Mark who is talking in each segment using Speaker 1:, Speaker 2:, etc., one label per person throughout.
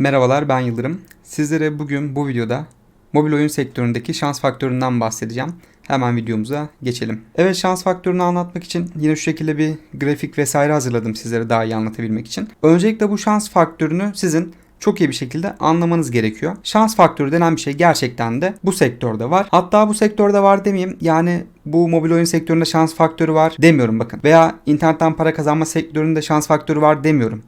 Speaker 1: Merhabalar ben Yıldırım. Sizlere bugün bu videoda mobil oyun sektöründeki şans faktöründen bahsedeceğim. Hemen videomuza geçelim. Evet şans faktörünü anlatmak için yine şu şekilde bir grafik vesaire hazırladım sizlere daha iyi anlatabilmek için. Öncelikle bu şans faktörünü sizin çok iyi bir şekilde anlamanız gerekiyor. Şans faktörü denen bir şey gerçekten de bu sektörde var. Hatta bu sektörde var demeyeyim. Yani bu mobil oyun sektöründe şans faktörü var demiyorum bakın. Veya internetten para kazanma sektöründe şans faktörü var demiyorum.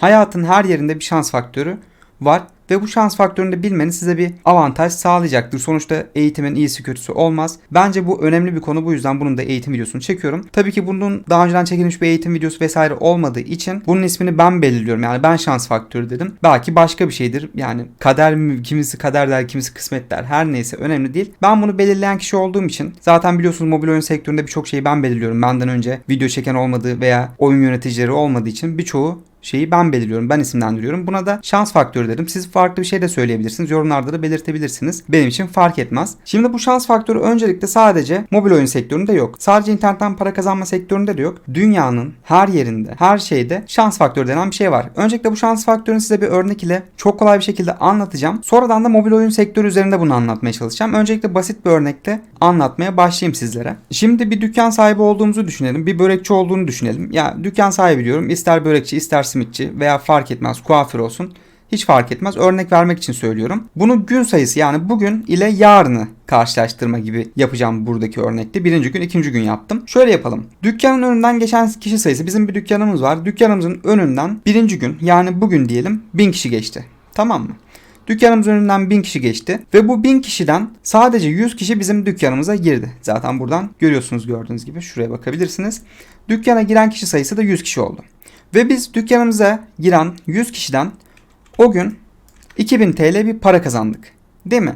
Speaker 1: Hayatın her yerinde bir şans faktörü var ve bu şans faktörünü de bilmeniz size bir avantaj sağlayacaktır. Sonuçta eğitimin iyisi kötüsü olmaz. Bence bu önemli bir konu bu yüzden bunun da eğitim videosunu çekiyorum. Tabii ki bunun daha önceden çekilmiş bir eğitim videosu vesaire olmadığı için bunun ismini ben belirliyorum. Yani ben şans faktörü dedim. Belki başka bir şeydir. Yani kader mi kimisi kader der kimisi kısmet der. Her neyse önemli değil. Ben bunu belirleyen kişi olduğum için zaten biliyorsunuz mobil oyun sektöründe birçok şeyi ben belirliyorum. Benden önce video çeken olmadığı veya oyun yöneticileri olmadığı için birçoğu şeyi ben belirliyorum. Ben isimlendiriyorum. Buna da şans faktörü dedim. Siz farklı bir şey de söyleyebilirsiniz. Yorumlarda da belirtebilirsiniz. Benim için fark etmez. Şimdi bu şans faktörü öncelikle sadece mobil oyun sektöründe yok. Sadece internetten para kazanma sektöründe de yok. Dünyanın her yerinde, her şeyde şans faktörü denen bir şey var. Öncelikle bu şans faktörünü size bir örnek ile çok kolay bir şekilde anlatacağım. Sonradan da mobil oyun sektörü üzerinde bunu anlatmaya çalışacağım. Öncelikle basit bir örnekte anlatmaya başlayayım sizlere. Şimdi bir dükkan sahibi olduğumuzu düşünelim. Bir börekçi olduğunu düşünelim. Ya dükkan sahibi diyorum. İster börekçi, ister simitçi veya fark etmez kuaför olsun. Hiç fark etmez. Örnek vermek için söylüyorum. Bunu gün sayısı yani bugün ile yarını karşılaştırma gibi yapacağım buradaki örnekte. Birinci gün, ikinci gün yaptım. Şöyle yapalım. Dükkanın önünden geçen kişi sayısı bizim bir dükkanımız var. Dükkanımızın önünden birinci gün yani bugün diyelim bin kişi geçti. Tamam mı? Dükkanımız önünden 1000 kişi geçti ve bu 1000 kişiden sadece 100 kişi bizim dükkanımıza girdi. Zaten buradan görüyorsunuz gördüğünüz gibi şuraya bakabilirsiniz. Dükkana giren kişi sayısı da 100 kişi oldu. Ve biz dükkanımıza giren 100 kişiden o gün 2000 TL bir para kazandık. Değil mi?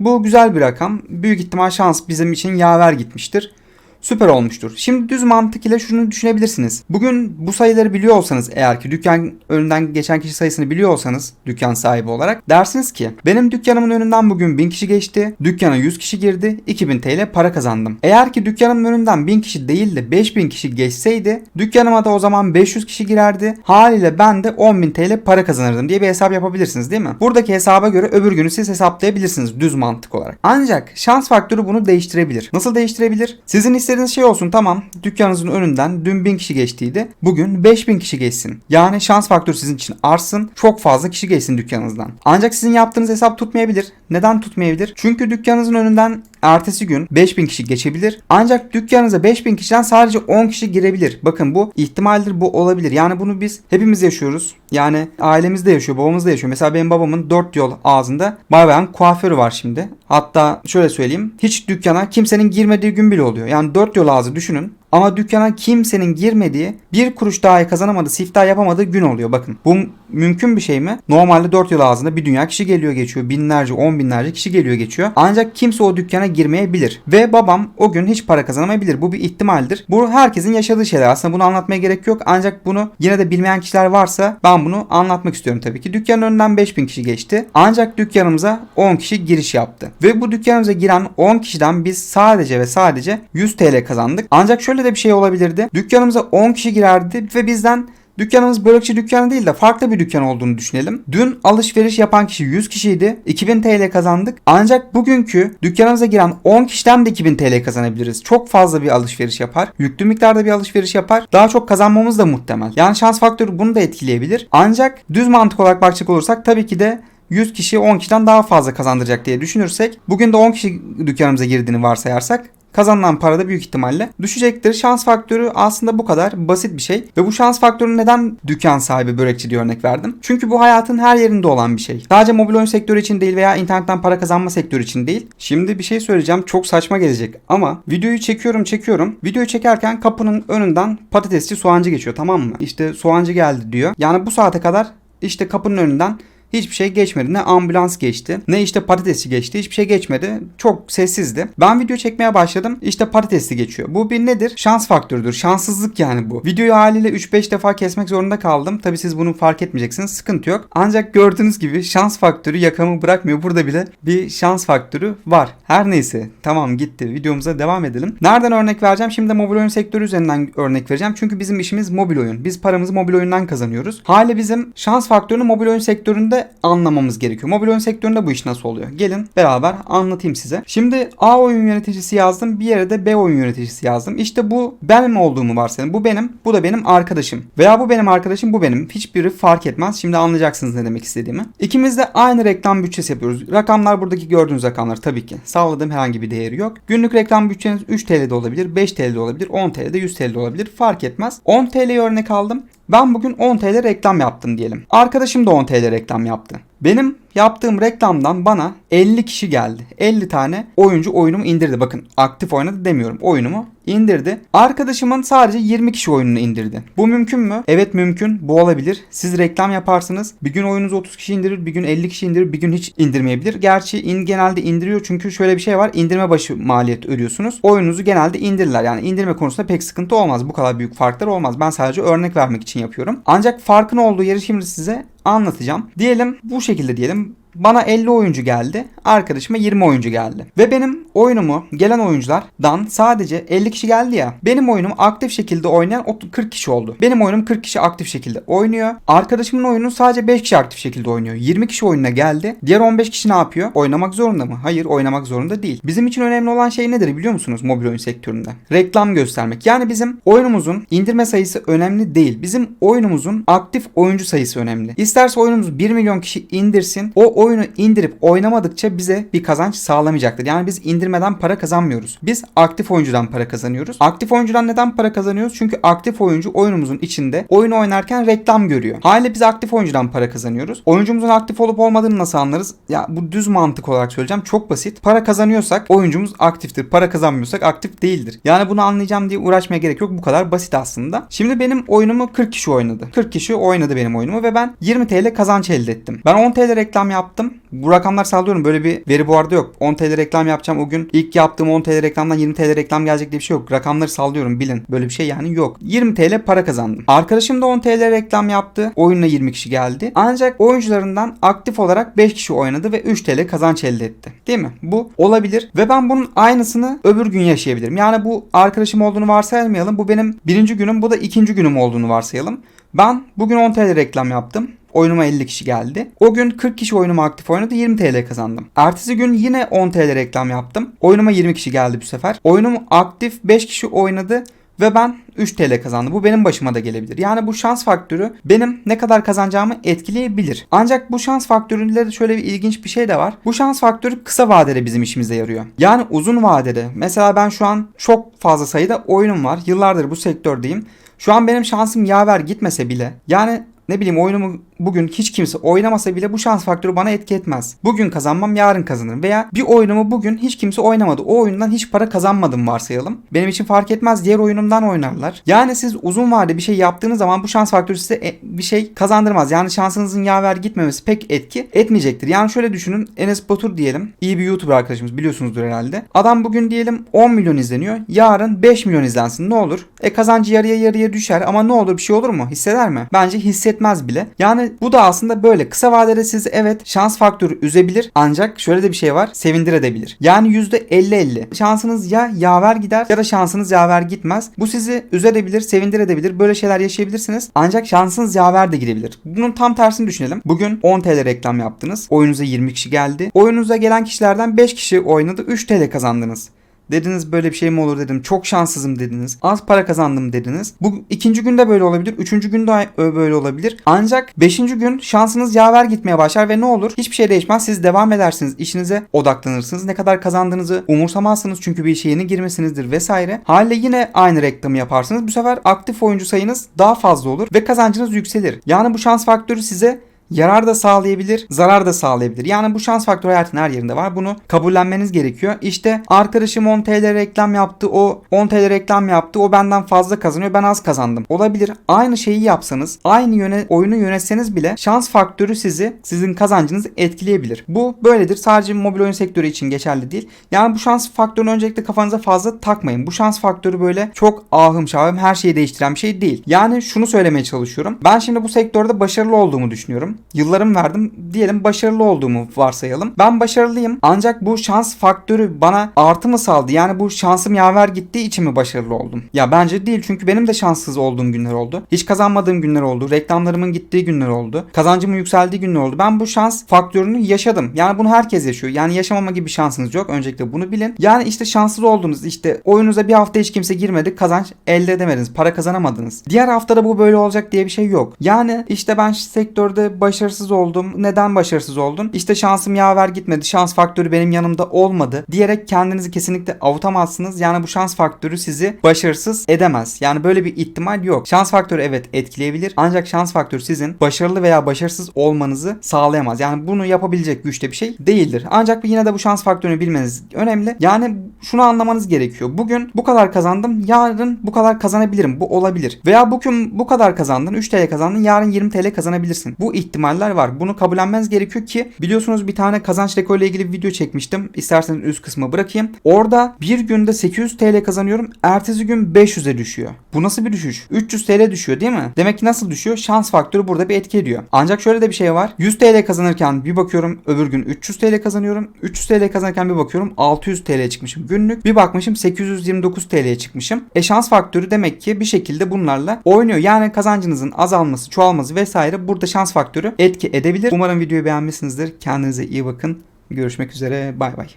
Speaker 1: Bu güzel bir rakam. Büyük ihtimal şans bizim için yaver gitmiştir süper olmuştur. Şimdi düz mantık ile şunu düşünebilirsiniz. Bugün bu sayıları biliyor olsanız eğer ki dükkan önünden geçen kişi sayısını biliyor olsanız dükkan sahibi olarak dersiniz ki benim dükkanımın önünden bugün 1000 kişi geçti. Dükkana 100 kişi girdi. 2000 TL para kazandım. Eğer ki dükkanımın önünden 1000 kişi değil de 5000 kişi geçseydi dükkanıma da o zaman 500 kişi girerdi. Haliyle ben de 10.000 TL para kazanırdım diye bir hesap yapabilirsiniz değil mi? Buradaki hesaba göre öbür günü siz hesaplayabilirsiniz düz mantık olarak. Ancak şans faktörü bunu değiştirebilir. Nasıl değiştirebilir? Sizin istediğiniz şey olsun tamam dükkanınızın önünden dün 1000 kişi geçtiydi. Bugün 5000 kişi geçsin. Yani şans faktörü sizin için artsın. Çok fazla kişi geçsin dükkanınızdan. Ancak sizin yaptığınız hesap tutmayabilir. Neden tutmayabilir? Çünkü dükkanınızın önünden ertesi gün 5000 kişi geçebilir. Ancak dükkanınıza 5000 kişiden sadece 10 kişi girebilir. Bakın bu ihtimaldir bu olabilir. Yani bunu biz hepimiz yaşıyoruz. Yani ailemizde yaşıyor, babamız da yaşıyor. Mesela benim babamın 4 yol ağzında bay bayan kuaförü var şimdi. Hatta şöyle söyleyeyim. Hiç dükkana kimsenin girmediği gün bile oluyor. Yani 4 yol ağzı düşünün. Ama dükkana kimsenin girmediği, bir kuruş dahi kazanamadığı, siftah yapamadığı gün oluyor. Bakın bu mümkün bir şey mi? Normalde 4 yıl ağzında bir dünya kişi geliyor geçiyor. Binlerce, on binlerce kişi geliyor geçiyor. Ancak kimse o dükkana girmeyebilir. Ve babam o gün hiç para kazanamayabilir. Bu bir ihtimaldir. Bu herkesin yaşadığı şeyler. Aslında bunu anlatmaya gerek yok. Ancak bunu yine de bilmeyen kişiler varsa ben bunu anlatmak istiyorum tabii ki. Dükkanın önünden 5000 kişi geçti. Ancak dükkanımıza 10 kişi giriş yaptı. Ve bu dükkanımıza giren 10 kişiden biz sadece ve sadece 100 TL kazandık. Ancak şöyle de bir şey olabilirdi. Dükkanımıza 10 kişi girerdi ve bizden Dükkanımız börekçi dükkanı değil de farklı bir dükkan olduğunu düşünelim. Dün alışveriş yapan kişi 100 kişiydi. 2000 TL kazandık. Ancak bugünkü dükkanımıza giren 10 kişiden de 2000 TL kazanabiliriz. Çok fazla bir alışveriş yapar. Yüklü miktarda bir alışveriş yapar. Daha çok kazanmamız da muhtemel. Yani şans faktörü bunu da etkileyebilir. Ancak düz mantık olarak bakacak olursak tabii ki de 100 kişi 10 kişiden daha fazla kazandıracak diye düşünürsek bugün de 10 kişi dükkanımıza girdiğini varsayarsak kazanılan para da büyük ihtimalle düşecektir. Şans faktörü aslında bu kadar basit bir şey. Ve bu şans faktörü neden dükkan sahibi börekçi diye örnek verdim? Çünkü bu hayatın her yerinde olan bir şey. Sadece mobil oyun sektörü için değil veya internetten para kazanma sektörü için değil. Şimdi bir şey söyleyeceğim çok saçma gelecek ama videoyu çekiyorum çekiyorum. Videoyu çekerken kapının önünden patatesçi soğancı geçiyor tamam mı? İşte soğancı geldi diyor. Yani bu saate kadar işte kapının önünden Hiçbir şey geçmedi. Ne ambulans geçti ne işte patatesi geçti. Hiçbir şey geçmedi. Çok sessizdi. Ben video çekmeye başladım. İşte patatesli geçiyor. Bu bir nedir? Şans faktörüdür. Şanssızlık yani bu. Videoyu haliyle 3-5 defa kesmek zorunda kaldım. Tabi siz bunu fark etmeyeceksiniz. Sıkıntı yok. Ancak gördüğünüz gibi şans faktörü yakamı bırakmıyor. Burada bile bir şans faktörü var. Her neyse. Tamam gitti. Videomuza devam edelim. Nereden örnek vereceğim? Şimdi de mobil oyun sektörü üzerinden örnek vereceğim. Çünkü bizim işimiz mobil oyun. Biz paramızı mobil oyundan kazanıyoruz. Hali bizim şans faktörünü mobil oyun sektöründe de anlamamız gerekiyor. Mobil oyun sektöründe bu iş nasıl oluyor? Gelin beraber anlatayım size. Şimdi A oyun yöneticisi yazdım. Bir yere de B oyun yöneticisi yazdım. İşte bu benim olduğumu varsayalım. Bu benim, bu da benim arkadaşım. Veya bu benim arkadaşım, bu benim. Hiçbiri fark etmez. Şimdi anlayacaksınız ne demek istediğimi. İkimiz de aynı reklam bütçesi yapıyoruz. Rakamlar buradaki gördüğünüz rakamlar tabii ki. Sağladığım herhangi bir değeri yok. Günlük reklam bütçeniz 3 TL'de olabilir, 5 TL'de olabilir, 10 TL'de, 100 TL'de olabilir. Fark etmez. 10 TL'yi örnek aldım. Ben bugün 10 TL reklam yaptım diyelim. Arkadaşım da 10 TL reklam yaptı. Benim yaptığım reklamdan bana 50 kişi geldi. 50 tane oyuncu oyunumu indirdi. Bakın aktif oynadı demiyorum. Oyunumu indirdi. Arkadaşımın sadece 20 kişi oyununu indirdi. Bu mümkün mü? Evet mümkün. Bu olabilir. Siz reklam yaparsınız. Bir gün oyununuzu 30 kişi indirir, bir gün 50 kişi indirir, bir gün hiç indirmeyebilir. Gerçi in, genelde indiriyor çünkü şöyle bir şey var. İndirme başı maliyet ödüyorsunuz. Oyununuzu genelde indirirler. Yani indirme konusunda pek sıkıntı olmaz. Bu kadar büyük farklar olmaz. Ben sadece örnek vermek için yapıyorum. Ancak farkın olduğu yeri şimdi size anlatacağım. Diyelim bu şekilde diyelim. Bana 50 oyuncu geldi. Arkadaşıma 20 oyuncu geldi. Ve benim oyunumu gelen oyunculardan sadece 50 kişi geldi ya. Benim oyunumu aktif şekilde oynayan 40 kişi oldu. Benim oyunum 40 kişi aktif şekilde oynuyor. Arkadaşımın oyunu sadece 5 kişi aktif şekilde oynuyor. 20 kişi oyununa geldi. Diğer 15 kişi ne yapıyor? Oynamak zorunda mı? Hayır oynamak zorunda değil. Bizim için önemli olan şey nedir biliyor musunuz mobil oyun sektöründe? Reklam göstermek. Yani bizim oyunumuzun indirme sayısı önemli değil. Bizim oyunumuzun aktif oyuncu sayısı önemli. İsterse oyunumuz 1 milyon kişi indirsin. O oyunu indirip oynamadıkça bize bir kazanç sağlamayacaktır. Yani biz indirmeden para kazanmıyoruz. Biz aktif oyuncudan para kazanıyoruz. Aktif oyuncudan neden para kazanıyoruz? Çünkü aktif oyuncu oyunumuzun içinde oyunu oynarken reklam görüyor. Haliyle biz aktif oyuncudan para kazanıyoruz. Oyuncumuzun aktif olup olmadığını nasıl anlarız? Ya bu düz mantık olarak söyleyeceğim. Çok basit. Para kazanıyorsak oyuncumuz aktiftir. Para kazanmıyorsak aktif değildir. Yani bunu anlayacağım diye uğraşmaya gerek yok. Bu kadar basit aslında. Şimdi benim oyunumu 40 kişi oynadı. 40 kişi oynadı benim oyunumu ve ben 20 TL kazanç elde ettim. Ben 10 TL reklam yaptım. Bu rakamlar sallıyorum. Böyle bir veri bu arada yok. 10 TL reklam yapacağım. O gün ilk yaptığım 10 TL reklamdan 20 TL reklam gelecek diye bir şey yok. Rakamları sallıyorum bilin. Böyle bir şey yani yok. 20 TL para kazandım. Arkadaşım da 10 TL reklam yaptı. Oyunla 20 kişi geldi. Ancak oyuncularından aktif olarak 5 kişi oynadı ve 3 TL kazanç elde etti. Değil mi? Bu olabilir. Ve ben bunun aynısını öbür gün yaşayabilirim. Yani bu arkadaşım olduğunu varsaymayalım. Bu benim birinci günüm. Bu da ikinci günüm olduğunu varsayalım. Ben bugün 10 TL reklam yaptım. Oyunuma 50 kişi geldi. O gün 40 kişi oyunumu aktif oynadı 20 TL kazandım. Ertesi gün yine 10 TL reklam yaptım. Oyunuma 20 kişi geldi bu sefer. Oyunum aktif 5 kişi oynadı ve ben 3 TL kazandım. Bu benim başıma da gelebilir. Yani bu şans faktörü benim ne kadar kazanacağımı etkileyebilir. Ancak bu şans faktöründe de şöyle bir ilginç bir şey de var. Bu şans faktörü kısa vadede bizim işimize yarıyor. Yani uzun vadede mesela ben şu an çok fazla sayıda oyunum var. Yıllardır bu sektördeyim. Şu an benim şansım yaver gitmese bile yani ne bileyim oyunumu bugün hiç kimse oynamasa bile bu şans faktörü bana etki etmez. Bugün kazanmam yarın kazanırım veya bir oyunumu bugün hiç kimse oynamadı. O oyundan hiç para kazanmadım varsayalım. Benim için fark etmez diğer oyunumdan oynarlar. Yani siz uzun vadede bir şey yaptığınız zaman bu şans faktörü size e, bir şey kazandırmaz. Yani şansınızın yaver gitmemesi pek etki etmeyecektir. Yani şöyle düşünün Enes Batur diyelim iyi bir YouTuber arkadaşımız biliyorsunuzdur herhalde. Adam bugün diyelim 10 milyon izleniyor. Yarın 5 milyon izlensin ne olur? E kazancı yarıya yarıya düşer ama ne olur bir şey olur mu? Hisseder mi? Bence hissetmez bile. Yani bu da aslında böyle. Kısa vadede siz evet şans faktörü üzebilir ancak şöyle de bir şey var. Sevindirebilir. Yani %50-50. Şansınız ya yaver gider ya da şansınız yaver gitmez. Bu sizi üzerebilir, sevindirebilir. Böyle şeyler yaşayabilirsiniz. Ancak şansınız yaver de gidebilir. Bunun tam tersini düşünelim. Bugün 10 TL reklam yaptınız. Oyunuza 20 kişi geldi. Oyunuza gelen kişilerden 5 kişi oynadı. 3 TL kazandınız. Dediniz böyle bir şey mi olur dedim. Çok şanssızım dediniz. Az para kazandım dediniz. Bu ikinci günde böyle olabilir. Üçüncü günde böyle olabilir. Ancak beşinci gün şansınız yaver gitmeye başlar ve ne olur? Hiçbir şey değişmez. Siz devam edersiniz. İşinize odaklanırsınız. Ne kadar kazandığınızı umursamazsınız. Çünkü bir işe yeni girmesinizdir vesaire. Haliyle yine aynı reklamı yaparsınız. Bu sefer aktif oyuncu sayınız daha fazla olur ve kazancınız yükselir. Yani bu şans faktörü size yarar da sağlayabilir, zarar da sağlayabilir. Yani bu şans faktörü hayatın her yerinde var. Bunu kabullenmeniz gerekiyor. İşte arkadaşım 10 TL reklam yaptı. O 10 TL reklam yaptı. O benden fazla kazanıyor. Ben az kazandım. Olabilir. Aynı şeyi yapsanız, aynı yöne, oyunu yönetseniz bile şans faktörü sizi, sizin kazancınızı etkileyebilir. Bu böyledir. Sadece mobil oyun sektörü için geçerli değil. Yani bu şans faktörünü öncelikle kafanıza fazla takmayın. Bu şans faktörü böyle çok ahım şahım her şeyi değiştiren bir şey değil. Yani şunu söylemeye çalışıyorum. Ben şimdi bu sektörde başarılı olduğumu düşünüyorum. Yıllarımı verdim. Diyelim başarılı olduğumu varsayalım. Ben başarılıyım. Ancak bu şans faktörü bana artı mı sağladı? Yani bu şansım yaver gittiği için mi başarılı oldum? Ya bence değil. Çünkü benim de şanssız olduğum günler oldu. Hiç kazanmadığım günler oldu. Reklamlarımın gittiği günler oldu. Kazancımın yükseldiği günler oldu. Ben bu şans faktörünü yaşadım. Yani bunu herkes yaşıyor. Yani yaşamama gibi şansınız yok. Öncelikle bunu bilin. Yani işte şanssız oldunuz. İşte oyunuza bir hafta hiç kimse girmedi. Kazanç elde edemediniz. Para kazanamadınız. Diğer haftada bu böyle olacak diye bir şey yok. Yani işte ben sektörde başarısız oldum. Neden başarısız oldun? İşte şansım yaver gitmedi. Şans faktörü benim yanımda olmadı. Diyerek kendinizi kesinlikle avutamazsınız. Yani bu şans faktörü sizi başarısız edemez. Yani böyle bir ihtimal yok. Şans faktörü evet etkileyebilir. Ancak şans faktörü sizin başarılı veya başarısız olmanızı sağlayamaz. Yani bunu yapabilecek güçte bir şey değildir. Ancak yine de bu şans faktörünü bilmeniz önemli. Yani şunu anlamanız gerekiyor. Bugün bu kadar kazandım. Yarın bu kadar kazanabilirim. Bu olabilir. Veya bugün bu kadar kazandın. 3 TL kazandın. Yarın 20 TL kazanabilirsin. Bu ihtimaller var. Bunu kabullenmeniz gerekiyor ki biliyorsunuz bir tane kazanç rekoruyla ilgili bir video çekmiştim. İsterseniz üst kısma bırakayım. Orada bir günde 800 TL kazanıyorum. Ertesi gün 500'e düşüyor. Bu nasıl bir düşüş? 300 TL düşüyor değil mi? Demek ki nasıl düşüyor? Şans faktörü burada bir etki ediyor. Ancak şöyle de bir şey var. 100 TL kazanırken bir bakıyorum öbür gün 300 TL kazanıyorum. 300 TL kazanırken bir bakıyorum 600 TL çıkmışım günlük. Bir bakmışım 829 TL'ye çıkmışım. E şans faktörü demek ki bir şekilde bunlarla oynuyor. Yani kazancınızın azalması, çoğalması vesaire burada şans faktörü etki edebilir. Umarım videoyu beğenmişsinizdir. Kendinize iyi bakın. Görüşmek üzere. Bay bay.